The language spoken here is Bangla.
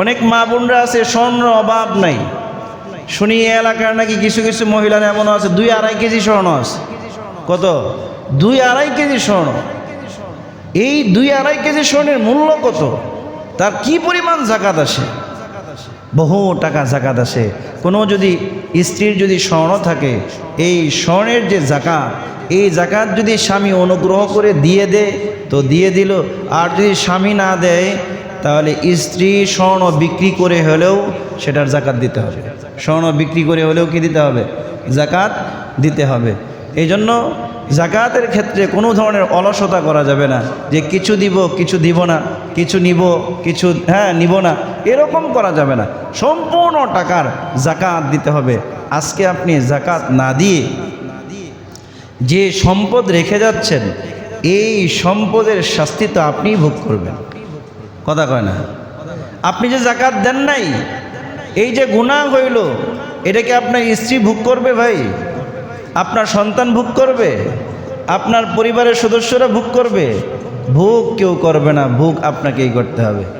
অনেক মা বোনরা আছে স্বর্ণ অভাব নাই। শুনি এলাকার নাকি কিছু কিছু মহিলার এমনও আছে, দুই আড়াই কেজি স্বর্ণ আছে। কত? দুই আড়াই কেজি স্বর্ণ। এই দুই আড়াই কেজি স্বর্ণের মূল্য কত? তার কি পরিমাণ জাকাত আসে? বহু টাকা জাকাত আসে। কোনো যদি স্ত্রীর যদি স্বর্ণ থাকে, এই স্বর্ণের যে জাকাত, এই জাকাত যদি স্বামী অনুগ্রহ করে দিয়ে দেয় তো দিয়ে দিল। আর যদি স্বামী না দেয় তাহলে স্ত্রী স্বর্ণ বিক্রি করে হলেও সেটার জাকাত দিতে হবে। স্বর্ণ বিক্রি করে হলেও কি দিতে হবে? জাকাত দিতে হবে। এই জন্য জাকাতের ক্ষেত্রে কোনো ধরনের অলসতা করা যাবে না যে কিছু দিব কিছু দিব না, কিছু নিব, কিছু হ্যাঁ নিব না, এরকম করা যাবে না। সম্পূর্ণ টাকার জাকাত দিতে হবে। আজকে আপনি জাকাত না দিয়ে যে সম্পদ রেখে যাচ্ছেন, এই সম্পদের শাস্তি তো আপনিই ভোগ করবেন। কথা কয় না। আপনি যে জাকাত দেন নাই, এই যে গুণা হইল, এটা কি আপনার স্ত্রী ভোগ করবে ভাই? আপনার সন্তান ভোগ করবে? আপনার পরিবারের সদস্যরা ভোগ করবে? ভোগ কেউ করবে না, ভোগ আপনাকেই করতে হবে।